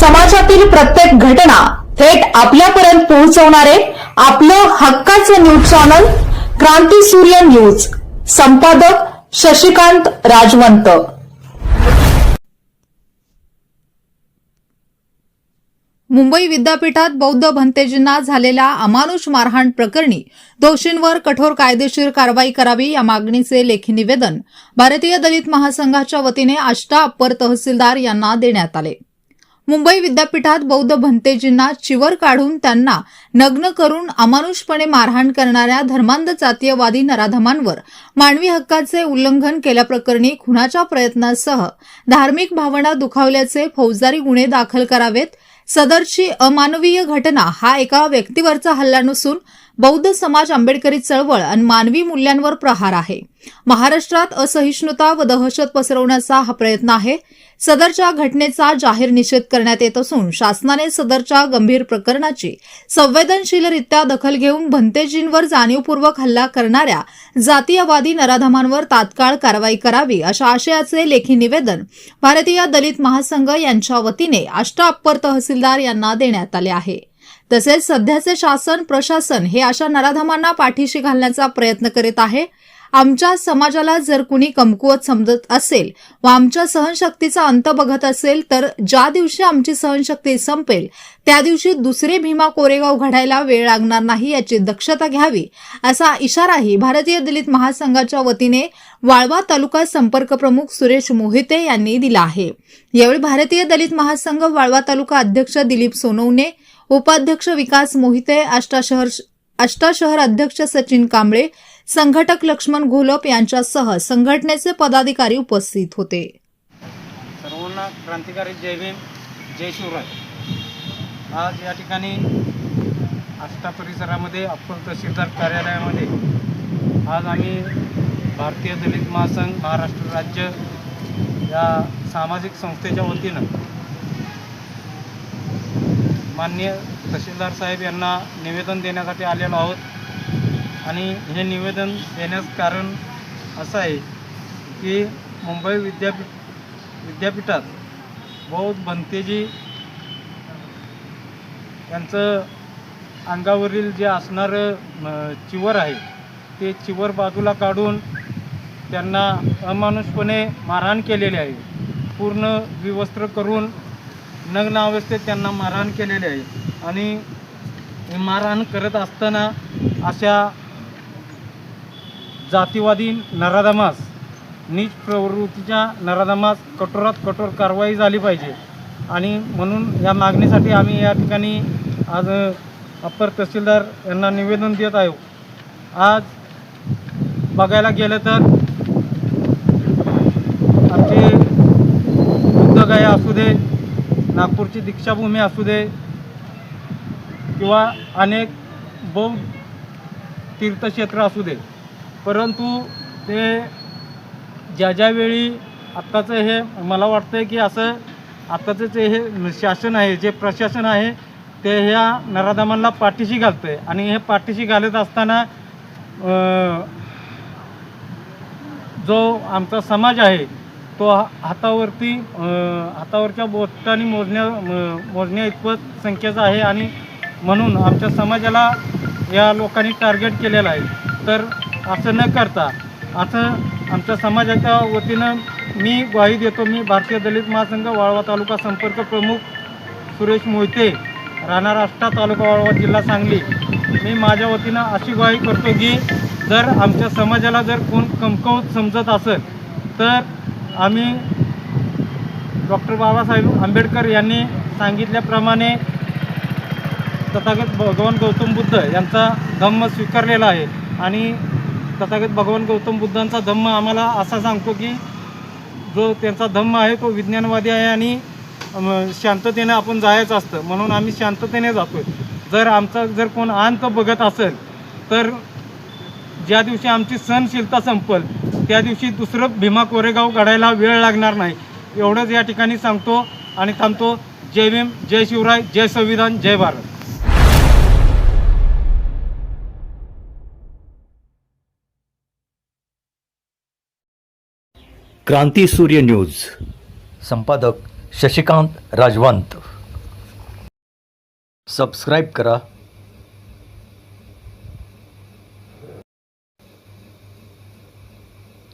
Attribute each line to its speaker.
Speaker 1: समाजातील प्रत्येक घटना थेट आपल्यापर्यंत पोहोचवणारे आपलं हक्काचं न्यूज चॅनल क्रांती सूर्य न्यूज. संपादक शशिकांत राजवंत.
Speaker 2: मुंबई विद्यापीठात बौद्ध भंतेजींना झालेल्या अमानुष मारहाण प्रकरणी दोषींवर कठोर कायदेशीर कारवाई करावी या मागणीचे लेखी निवेदन भारतीय दलित महासंघाच्या वतीने आष्टा अप्पर तहसीलदार यांना देण्यात आले. मुंबई विद्यापीठात बौद्ध भंतेजींना चिवर काढून त्यांना नग्न करून अमानुषपणे मारहाण करणाऱ्या धर्मांध जातीयवादी नराधमांवर मानवी हक्काचे उल्लंघन केल्याप्रकरणी खुनाच्या प्रयत्नासह धार्मिक भावना दुखावल्याचे फौजदारी गुन्हे दाखल करावेत. सदरची अमानवीय घटना हा एका व्यक्तीवरचा हल्ला नसून बौद्ध समाज आंबेडकरी चळवळ आणि मानवी मूल्यांवर प्रहार आहे. महाराष्ट्रात असहिष्णुता व दहशत पसरवण्याचा हा प्रयत्न आहे. सदरच्या घटनेचा जाहीर निषेध करण्यात येत असून शासनाने सदरच्या गंभीर प्रकरणाची संवेदनशीलरित्या दखल घेऊन भंतेजींवर जाणीवपूर्वक हल्ला करणाऱ्या जातीयवादी नराधमांवर तात्काळ कारवाई करावी अशा आशयाचे लेखी निवेदन भारतीय दलित महासंघ यांच्या वतीने आष्टा अप्पर तहसीलदार यांना देण्यात आले आहे. तसेच सध्याचे शासन प्रशासन हे अशा नराधमांना पाठीशी घालण्याचा प्रयत्न करीत आहे. आमच्या समाजाला जर कुणी कमकुवत समजत असेल व आमच्या सहनशक्तीचा अंत बघत असेल तर ज्या दिवशी आमची सहनशक्ती संपेल त्या दिवशी दुसरे भीमा कोरेगाव घडायला वेळ लागणार नाही याची दक्षता घ्यावी असा इशाराही भारतीय दलित महासंघाच्या वतीने वाळवा तालुका संपर्क प्रमुख सुरेश मोहिते यांनी दिला आहे. यावेळी भारतीय दलित महासंघ वाळवा तालुका अध्यक्ष दिलीप सोनवणे उपाध्यक्ष विकास मोहिते आष्टा शहर आष्टा शहर अध्यक्ष सचिन कांबळे संघटक लक्ष्मण घोलप यांच्यासह संघटनेचे पदाधिकारी उपस्थित होते.
Speaker 3: सर्वांना क्रांतिकारी जय भीम जय शिवराय. आज या ठिकाणी आष्टा परिसरामध्ये अप्पर तहसीलदार कार्यालयामध्ये आज आम्ही भारतीय दलित महासंघ महाराष्ट्र राज्य या सामाजिक संस्थेच्या वतीनं माननीय तहसीलदार साहेब यांना निवेदन देण्यासाठी आलेलो आहोत. आणि हे निवेदन देण्यास कारण असं आहे की मुंबई विद्यापीठ विद्यापीठात बौद्ध भंतेजी यांचं अंगावरील जे असणारं चिवर आहे ते चिवर बाजूला काढून त्यांना अमानुषपणे मारहाण केलेली आहे. पूर्ण विवस्त्र करून नग्न अवस्थेत त्यांना मारहाण केलेली आहे. आणि मारहाण करत असताना अशा जातीवादी नराधमास नीच प्रवृत्तीच्या नराधमास कठोरात कठोर कारवाई झाली पाहिजे. आणि म्हणून या मागणीसाठी आम्ही या ठिकाणी आज अप्पर तहसीलदार यांना निवेदन देत आहोत. आज बघायला गेलं तर आमची बुद्धगाय असू दे नागपूरची दीक्षाभूमी असू दे किंवा अनेक बौद्ध तीर्थक्षेत्र असू दे. परंतु ते ज्या ज्यावेळी आत्ताचं हे मला वाटतं की असं आत्ताचं जे हे शासन आहे जे प्रशासन आहे ते ह्या नराधमांना पाठीशी घालतं आहे आणि हे पाठीशी घालत असताना जो आमचा समाज आहे तो हा- हातावरती हातावरच्या बोटाने मोजण्या मोजण्या इतपत संख्येचा आहे आणि म्हणून आमच्या समाजाला या लोकांनी टार्गेट केलेलं आहे. तर असं न करता असं आमच्या समाजाच्या वतीनं मी ग्वाही देतो. मी भारतीय दलित महासंघ वाळवा तालुका संपर्क प्रमुख सुरेश मोहिते राहणार आष्टा तालुका वाळवा जिल्हा सांगली. मी माझ्या वतीनं अशी ग्वाही करतो की जर आमच्या समाजाला जर कोण कमकवत समजत असेल तर आम्ही डॉक्टर बाबासाहेब आंबेडकर यांनी सांगितल्याप्रमाणे तथागत भगवान गौतम बुद्ध यांचा धम्म स्वीकारलेला आहे. आणि तथागत भगवान गौतम बुद्धांचा धम्म आम्हाला असा सांगतो की जो त्यांचा धम्म आहे तो विज्ञानवादी आहे आणि शांततेने आपण जायचं असतं. म्हणून आम्ही शांततेने जातो जर आमचा जर कोण अंत बघत असेल तर ज्या दिवशी आमची सहनशीलता संपल त्या दिवशी दुसरं भीमा कोरेगाव घडायला वेळ लागणार नाही. एवढंच या ठिकाणी सांगतो आणि थांबतो. जय भीम जय शिवराय जय संविधान जय भारत.
Speaker 4: क्रांती सूर्य न्यूज. संपादक शशिकांत राजवंत. सबस्क्राईब करा.